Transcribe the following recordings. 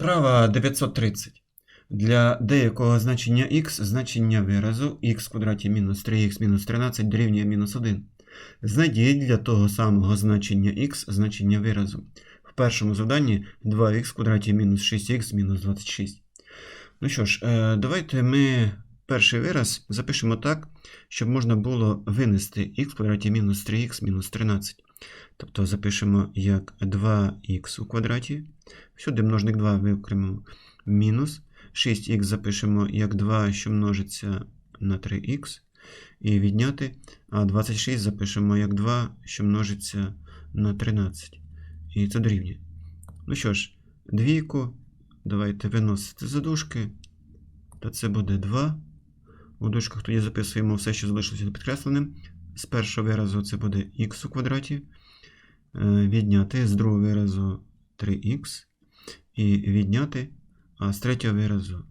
Права 930. Для деякого значення х значення виразу х квадраті мінус 3х мінус 13 дорівнює мінус 1. Знайдіть для того самого значення х значення виразу. В першому завданні 2х в квадраті мінус 6х мінус 26. Ну що ж, е, давайте ми перший вираз запишемо так, щоб можна було винести х квадраті мінус 3х мінус 13. Тобто запишемо як 2х у квадраті. Сюди множник 2 викремимо мінус. 6х запишемо як 2, що множиться на 3х. І відняти. А 26 запишемо як 2, що множиться на 13. І це дорівнює. Ну що ж, двійку. Давайте виносити за дужки. То це буде 2. У дужках тоді записуємо все, що залишилося підкресленим. З першого виразу це буде х у квадраті. Е, Відняти з другого виразу 3х. І відняти, а з третього виразу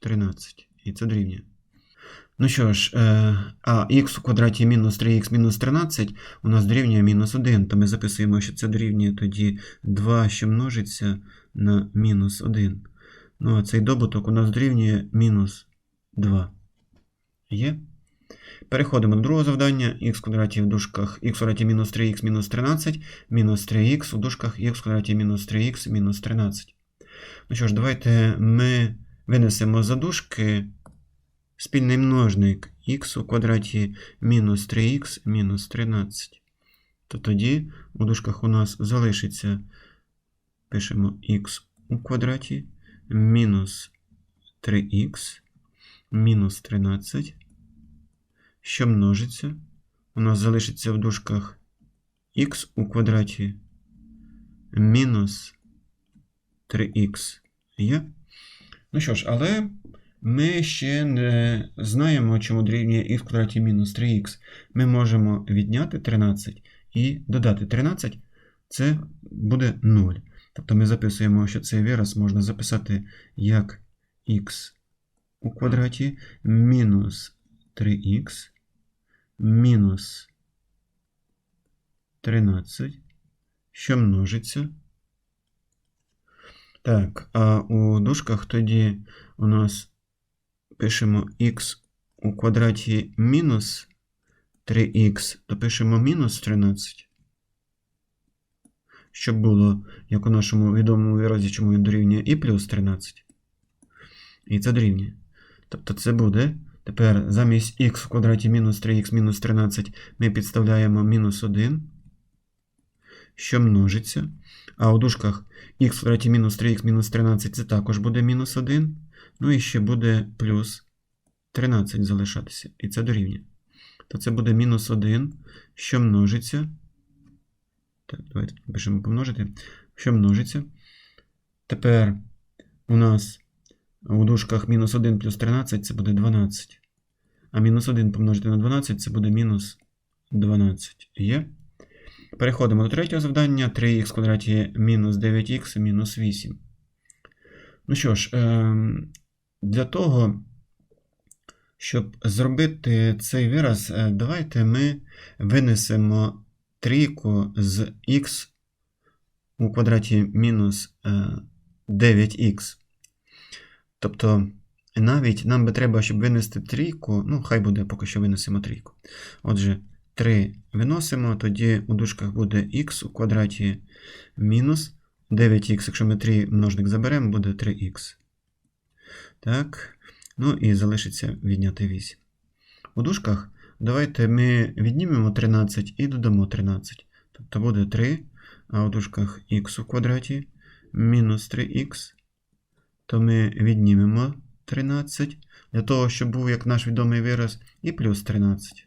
13. І це дорівнює. Ну що ж, е, а х у квадраті мінус 3х мінус 13 у нас дорівнює мінус 1, то ми записуємо, що це дорівнює тоді 2, що множиться на мінус 1. Ну, а цей добуток у нас дорівнює мінус 2. Є? Переходимо до другого завдання. х квадраті в дужках х квадраті мінус 3х мінус 13, мінус 3х у дужках х квадраті мінус 3х мінус 13. Ну що ж, давайте ми винесемо за дужки спільний множник х у квадраті мінус 3х мінус 13. То тоді у дужках у нас залишиться, пишемо х у квадраті мінус 3х мінус 13, що множиться. У нас залишиться в дужках х у квадраті мінус 3х є. Ну що ж, але ми ще не знаємо, чому дорівнює х в квадраті мінус 3х. Ми можемо відняти 13 і додати 13, це буде 0. Тобто ми записуємо, що цей вираз можна записати як х у квадраті мінус 3х мінус 13, що множиться. Так, а у дужках тоді у нас пишемо х у квадраті мінус 3х, то пишемо мінус 13. Щоб було, як у нашому відомому виразі, чому він дорівнює і плюс 13. І це дорівнює. Тобто це буде. Тепер замість х в квадраті мінус 3х мінус 13 ми підставляємо мінус 1, що множиться. А у дужках х в квадраті мінус 3х мінус 13 це також буде мінус 1. Ну і ще буде плюс 13 залишатися. І це дорівнює. То це буде мінус 1, що множиться. Так, давайте пишемо помножити. Що множиться. Тепер у нас у дужках мінус 1 плюс 13 це буде 12. А мінус 1 помножити на 12 це буде мінус 12. Є. Переходимо до третього завдання. 3х в квадраті мінус 9х мінус 8. Ну що ж, для того, щоб зробити цей вираз, давайте ми винесемо трійку з х у квадраті мінус 9х. Тобто, навіть нам би треба, щоб винести трійку, ну, хай буде поки що винесемо трійку. Отже, 3 виносимо, тоді у дужках буде х у квадраті мінус 9х, якщо ми 3 множник заберемо, буде 3х. Так, ну і залишиться відняти 8. У дужках давайте ми віднімемо 13 і додамо 13. Тобто буде 3, а у дужках х у квадраті мінус 3х то ми віднімемо 13 для того, щоб був як наш відомий вираз, і плюс 13.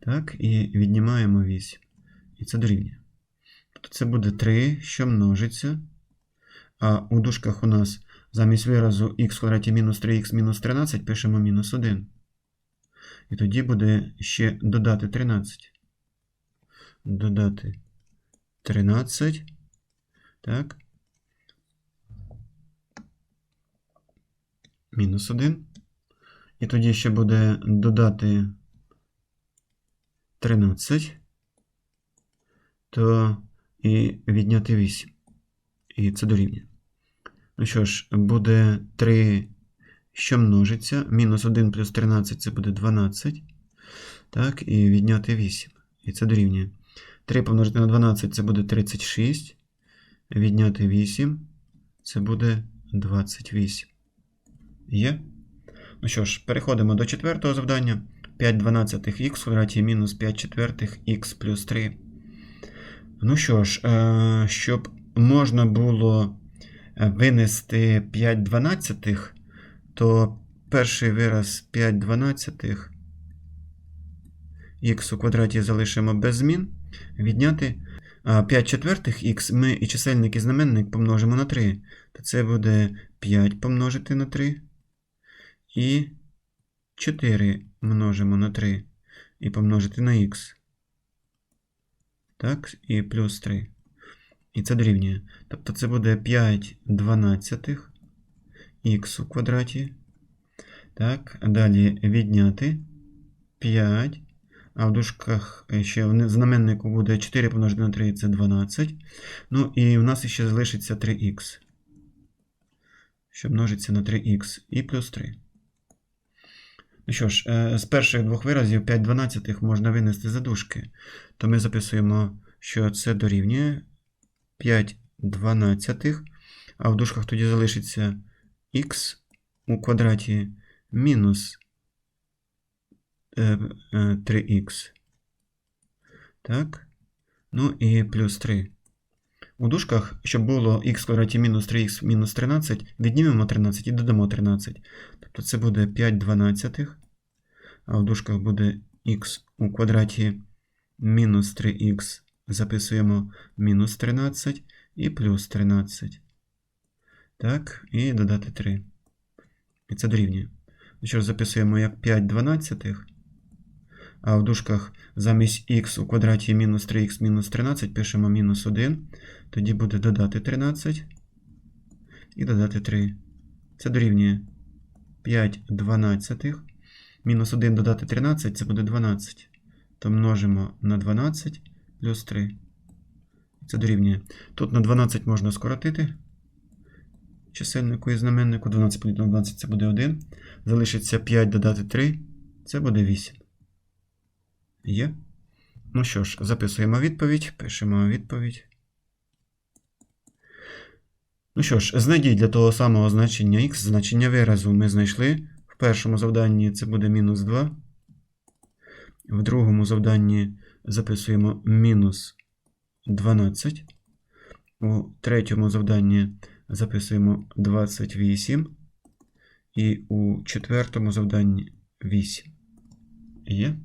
Так, і віднімаємо 8. І це дорівнює. Тобто це буде 3, що множиться. А у дужках у нас замість виразу х квадраті мінус 3х мінус 13 пишемо мінус 1. І тоді буде ще додати 13. Додати 13. Так. Мінус 1. І тоді ще буде додати 13, то і відняти 8. І це дорівнює. Ну що ж, буде 3, що множиться. Мінус 1 плюс 13 це буде 12. Так, і відняти 8. І це дорівнює. 3 помножити на 12 це буде 36. Відняти 8. Це буде 28. Є? Ну що ж, переходимо до четвертого завдання. 5 дванадцятих х в квадраті мінус 5 четвертих х плюс 3. Ну що ж, е, щоб можна було е, винести 5 дванадцятих, то перший вираз 5 дванадцятих х у квадраті залишимо без змін. Відняти 5 четвертих х ми і чисельник і знаменник помножимо на 3. То це буде 5 помножити на 3. І 4 множимо на 3 і помножити на х. Так, і плюс 3. І це дорівнює. Тобто це буде 5 дванадцятих х у квадраті. Так, далі відняти 5. А в дужках ще в знаменнику буде 4 помножити на 3 це 12. Ну і в нас ще залишиться 3х. Що множиться на 3х і плюс 3. Ну що ж, е, з перших двох виразів 5 дванадцятих можна винести за дужки. То ми записуємо, що це дорівнює 5 дванадцятих, а в дужках тоді залишиться х у квадраті мінус 3х. Так. Ну і плюс 3. У дужках, щоб було х квадраті мінус 3х мінус 13, віднімемо 13 і додамо 13. Тобто це буде 5 дванадцятих. А в дужках буде х у квадраті мінус 3х. Записуємо мінус 13 і плюс 13. Так, і додати 3. І це дорівнює. Що записуємо як 5 дванадцятих. А в дужках замість х у квадраті мінус 3х мінус 13 пишемо мінус 1. Тоді буде додати 13 і додати 3. Це дорівнює 5 дванадцятих. Мінус 1 додати 13 це буде 12. То множимо на 12 плюс 3. Це дорівнює. Тут на 12 можна скоротити. Чисельнику і знаменнику 12 поділити на 12 це буде 1. Залишиться 5 додати 3, це буде 8. Є. Ну що ж, записуємо відповідь, пишемо відповідь. Ну що ж, знайдіть для того самого значення х, значення виразу ми знайшли. В першому завданні це буде мінус 2. В другому завданні записуємо мінус 12. У третьому завданні записуємо 28. І у четвертому завданні 8. Є.